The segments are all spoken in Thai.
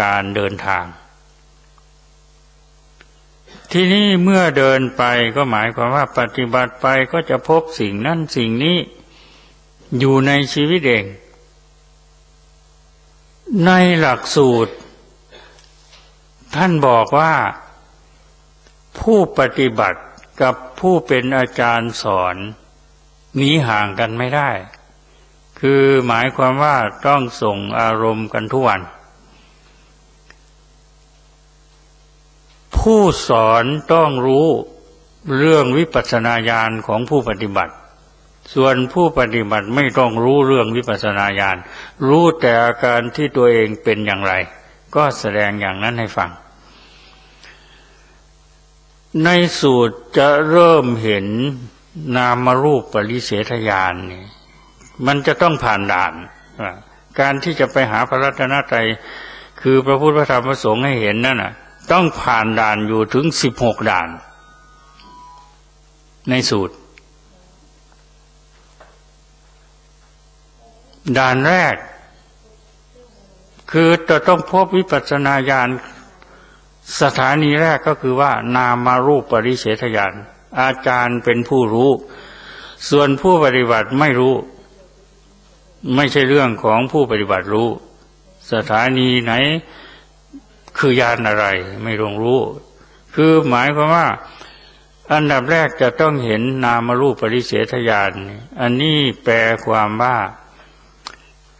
การเดินทาง ที่นี่เมื่อเดินไปก็หมายความว่าปฏิบัติไปก็จะพบสิ่งนั้นสิ่งนี้อยู่ในชีวิตเอง ในหลักสูตร ท่านบอกว่าผู้ปฏิบัติกับผู้เป็นอาจารย์สอนหนีห่างกันไม่ได้ คือหมายความว่าต้องส่งอารมณ์กันทุกวัน ผู้สอนต้องรู้เรื่องวิปัสสนาญาณของผู้ปฏิบัติ ส่วนผู้ปฏิบัติไม่ต้องรู้เรื่องวิปัสสนาญาณ รู้แต่อาการที่ตัวเองเป็นอย่างไร ก็แสดงอย่างนั้นให้ฟัง ในสูตรจะเริ่มเห็นนามรูปปริเสธญาณนี่มันจะต้องผ่านด่าน การที่จะไปหาพระรัตนตรัยคือพระพุทธพระธรรมพระสงฆ์ให้เห็นนั่นน่ะ ต้องผ่านด่านอยู่ถึงสิบหกด่าน ในสูตร ด่านแรก คือจะต้องพบวิปัสสนาญาณสถานีแรกก็คือว่า นามารูปปริเฉทญาณอาจารย์เป็นผู้รู้ ส่วนผู้ปฏิบัติไม่รู้ ไม่ใช่เรื่องของผู้ปฏิบัติรู้ สถานีไหน คือยานอะไรไม่รงรู้ คือหมายความว่า อันดับแรกจะต้องเห็นนามรูปปริเฉทญาณอันนี้แปลความว่า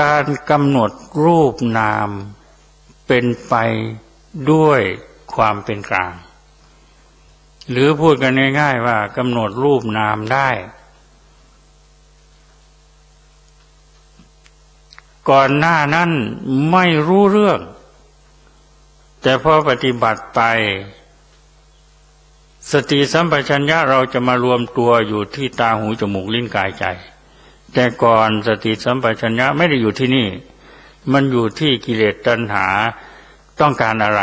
การกำหนดรูปนามเป็นไปด้วยความเป็นกลาง หรือพูดกันง่ายๆว่ากำหนดรูปนามได้ ก่อนหน้านั้นไม่รู้เรื่อง แต่พอปฏิบัติไป สติสัมปชัญญะเราจะมารวมตัวอยู่ที่ตาหูจมูกลิ้นกายใจ แต่ก่อนสติสัมปชัญญะไม่ได้อยู่ที่นี่ มันอยู่ที่กิเลสตัณหาต้องการอะไร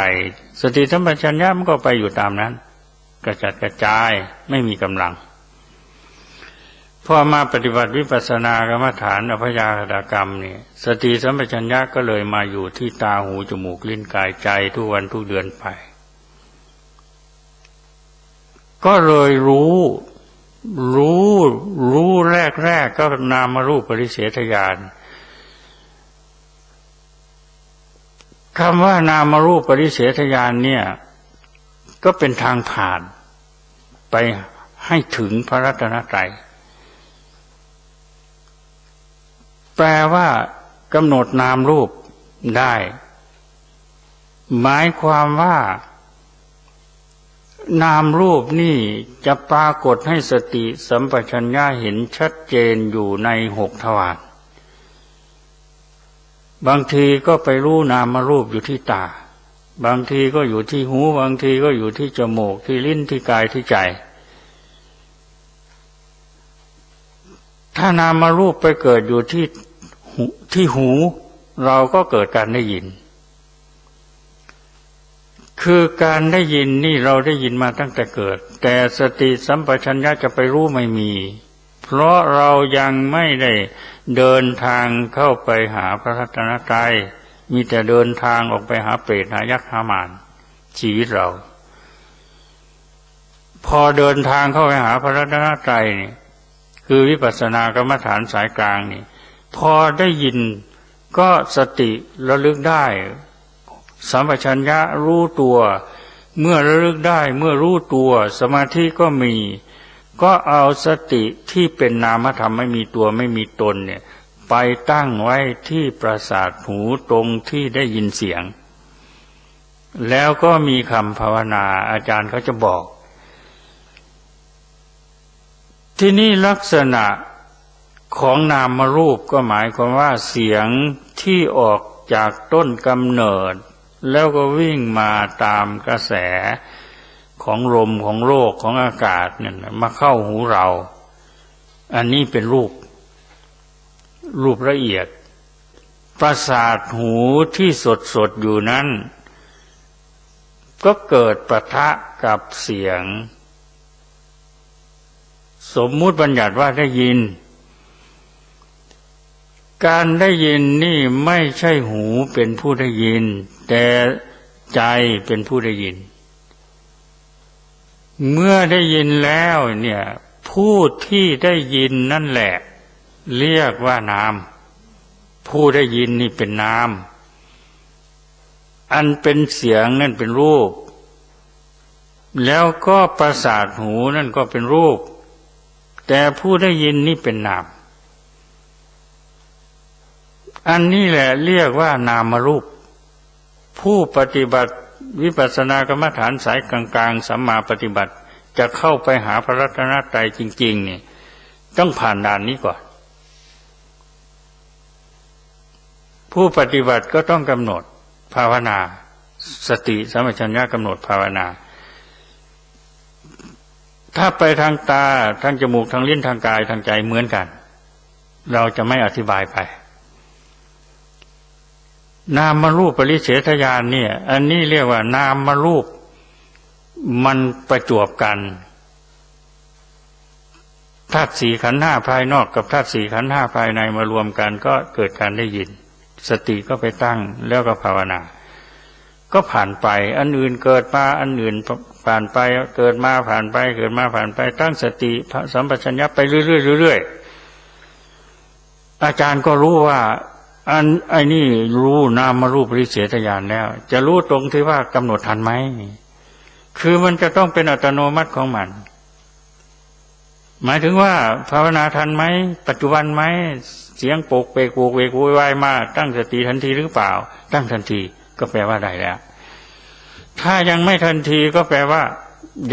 สติสัมปชัญญะมันก็ไปอยู่ตามนั้น กระจัดกระจายไม่มีกำลัง พอมาปฏิบัติวิปัสสนากรรมฐานอภยาคตกรรมนี่สติสัมปชัญญะก็เลยมาอยู่ที่ตาหูจมูกลิ้นกายใจทุกวันทุกเดือนไป ก็เลยรู้ รู้รู้แรกแรกก็นามารูปปริเสทญาณคำว่านามารูปปริเสทญาณเนี่ย ก็เป็นทางผ่านไปให้ถึงพระรัตนตรัย แปลว่ากำหนดนามรูปได้ หมายความว่า นามรูปนี่จะปรากฏให้สติสัมปชัญญะเห็นชัดเจนอยู่ในหกทวารบางทีก็ไปรู้นามรูปอยู่ที่ตา บางทีก็อยู่ที่หู บางทีก็อยู่ที่จมูกที่ลิ้นที่กายที่ใจ ถ้านามารูปไปเกิดอยู่ที่ ที่หูเราก็เกิดการได้ยิน คือการได้ยินนี่เราได้ยินมาตั้งแต่เกิด แต่สติสัมปชัญญะจะไปรู้ไม่มี เพราะเรายังไม่ได้เดินทางเข้าไปหาพระรัตนตรัยมีแต่เดินทางออกไปหาเปรตหายักษ์หามานชีวิตเรา พอเดินทางเข้าไปหาพระรัตนตรัยนี่คือวิปัสสนากรรมฐานสายกลางนี่ พอได้ยินก็สติระลึกได้สัมปชัญญะรู้ตัว เมื่อระลึกได้เมื่อรู้ตัว สมาธิก็มี ก็เอาสติที่เป็นนามธรรมไม่มีตัวไม่มีตนเนี่ย ไปตั้งไว้ที่ประสาทหูตรงที่ได้ยินเสียง แล้วก็มีคำภาวนาอาจารย์เขาจะบอก ที่นี่ลักษณะ ของนามรูปก็หมายความว่าเสียงที่ออกจากต้นกำเนิด แล้วก็วิ่งมาตามกระแสของลมของโลกของอากาศเนี่ยมาเข้าหูเรา อันนี้เป็นรูป รูปละเอียด ประสาทหูที่สดสดอยู่นั้น ก็เกิดประทะกับเสียง สมมุติบัญญัติว่าได้ยิน การได้ยินนี่ไม่ใช่หูเป็นผู้ได้ยิน แต่ใจเป็นผู้ได้ยิน เมื่อได้ยินแล้วเนี่ยผู้ที่ได้ยินนั่นแหละ เรียกว่านาม ผู้ได้ยินนี่เป็นนาม อันเป็นเสียงนั่นเป็นรูป แล้วก็ประสาทหูนั่นก็เป็นรูป แต่ผู้ได้ยินนี่เป็นนาม อันนี้แหละเรียกว่านามรูป ผู้ปฏิบัติวิปัสสนากรรมฐานสายกลางๆสัมมาปฏิบัติจะเข้าไปหาพระรัตนตรัยจริง ๆ เนี่ย ต้องผ่านด่านนี้ก่อน ผู้ปฏิบัติก็ต้องกำหนดภาวนา สติสมัชัญญะกำหนดภาวนา ถ้าไปทางตาทางจมูกทางลิ้นทางกายทางใจเหมือนกัน เราจะไม่อธิบายไป นามรูปปริเฉทญาณเนี่ย อันนี้เรียกว่านามรูปมันประจวบกันธาตุสี่ขันธ์ห้าภายนอกกับธาตุสี่ขันธ์ห้าภายในมารวมกันก็เกิดการได้ยิน สติก็ไปตั้งแล้วก็ภาวนา ก็ผ่านไปอันอื่นเกิดมาอันอื่นผ่านไปเกิดมาผ่านไปเกิดมาผ่านไปตั้งสติสัมปชัญญะไปเรื่อยๆเรื่อยๆอาจารย์ก็รู้ว่า อันไอ้นี่รู้นามารูปริเสทญาณแล้ว จะรู้ตรงที่ว่ากำหนดทันไหมคือมันจะต้องเป็นอัตโนมัติของมัน หมายถึงว่าภาวนาทันไหมปัจจุบันไหมเสียงปกเปกโวกเวกโวยวายมาตั้งสติทันทีหรือเปล่า ตั้งทันทีก็แปลว่าได้แล้ว ถ้ายังไม่ทันทีก็แปลว่า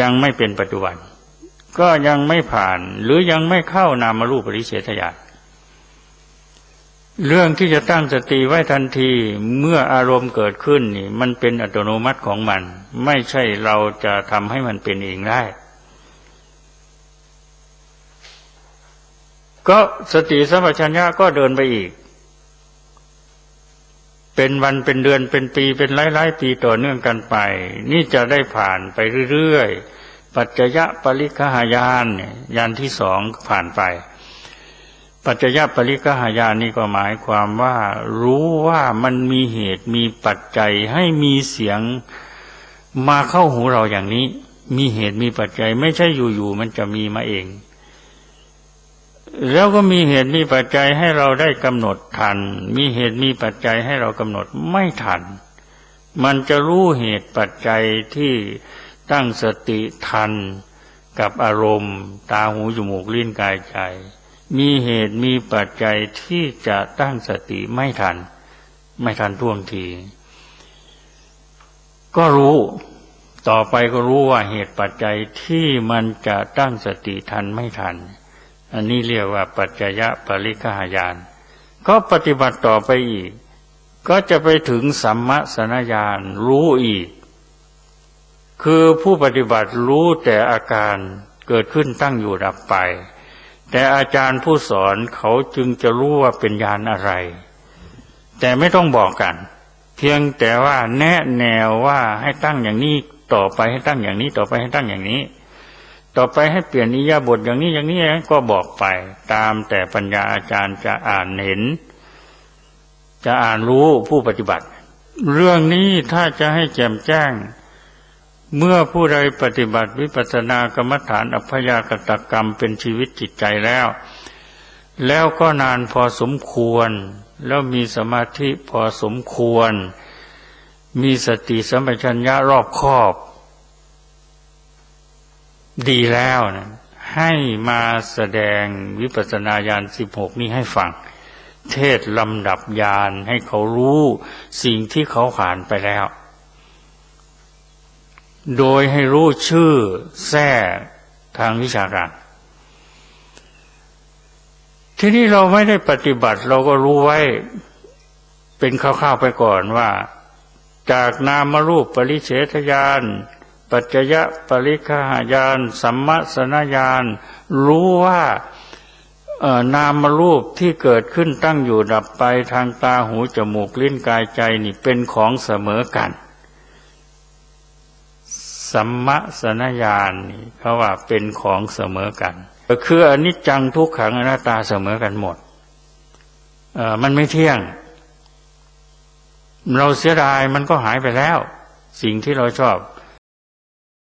ยังไม่เป็นปัจจุบัน ก็ยังไม่ผ่าน หรือยังไม่เข้านามารูปปริเฉทญาณ เรื่องที่จะตั้งสติไว้ทันทีเมื่ออารมณ์เกิดขึ้นนี่ มันเป็นอัตโนมัติของมัน ไม่ใช่เราจะทำให้มันเป็นเองได้ ก็สติสัมปชัญญะก็เดินไปอีก เป็นวันเป็นเดือนเป็นปีเป็นหลายๆปีต่อเนื่องกันไป นี่จะได้ผ่านไปเรื่อยๆปัจจยะปริคหายานยานที่สองผ่านไป ปัจจยปริกหายานี่ก็หมายความว่า รู้ว่ามันมีเหตุมีปัจจัยให้มีเสียงมาเข้าหูเราอย่างนี้ มีเหตุมีปัจจัย ไม่ใช่อยู่ๆมันจะมีมาเอง แล้วก็มีเหตุมีปัจจัยให้เราได้กำหนดทัน มีเหตุมีปัจจัยให้เรากำหนดไม่ทัน มันจะรู้เหตุปัจจัยที่ตั้งสติทันกับอารมณ์ ตาหูจมูกลิ้นกายใจ มีเหตุมีปัจจัยที่จะตั้งสติไม่ทัน ไม่ทันท่วงที ก็รู้ต่อไปก็รู้ว่าเหตุปัจจัยที่มันจะตั้งสติทันไม่ทัน อันนี้เรียกว่าปัจจยะปริคหายาน ก็ปฏิบัติต่อไปอีก ก็จะไปถึงสัมมสนญาณรู้อีก คือผู้ปฏิบัติรู้แต่อาการเกิดขึ้นตั้งอยู่ดับไป แต่อาจารย์ผู้สอนเขาจึงจะรู้ว่าเป็นยานอะไร แต่ไม่ต้องบอกกัน เพียงแต่ว่าแนะแนวว่าให้ตั้งอย่างนี้ต่อไปให้ตั้งอย่างนี้ต่อไปให้ตั้งอย่างนี้ ต่อไปให้เปลี่ยนนิยาบทอย่างนี้อย่างนี้ก็บอกไป ตามแต่ปัญญาอาจารย์จะอ่านเห็น จะอ่านรู้ผู้ปฏิบัติ เรื่องนี้ถ้าจะให้แจ่มแจ้ง เมื่อผู้ใดปฏิบัติวิปัสสนากรรมฐานอัพยากตกรรมเป็นชีวิตจิตใจแล้ว แล้วก็นานพอสมควร แล้วมีสมาธิพอสมควร มีสติสัมปชัญญะรอบคอบ ดีแล้วนะให้มาแสดงวิปัสสนาญาณสิบหกนี้ให้ฟัง เทศลำดับญาณให้เขารู้สิ่งที่เขาผ่านไปแล้ว โดยให้รู้ชื่อแท้ทางวิชาการ ที่นี้เราไม่ได้ปฏิบัติเราก็รู้ไว้เป็นคร่าวๆไปก่อนว่า จากนามรูปปริเฉทญาณปัจจยะปริคหายาน สัมมาสนญาณรู้ว่านามรูปที่เกิดขึ้นตั้งอยู่ดับไปทางตาหูจมูกลิ้นกายใจนี่เป็นของเสมอกัน สัมมสนญาณเขาว่าเป็นของเสมอกันคืออนิจจังทุกขังอนัตตาเสมอกันหมดมันไม่เที่ยง เราเสียดายมันก็หายไปแล้ว สิ่งที่เราชอบ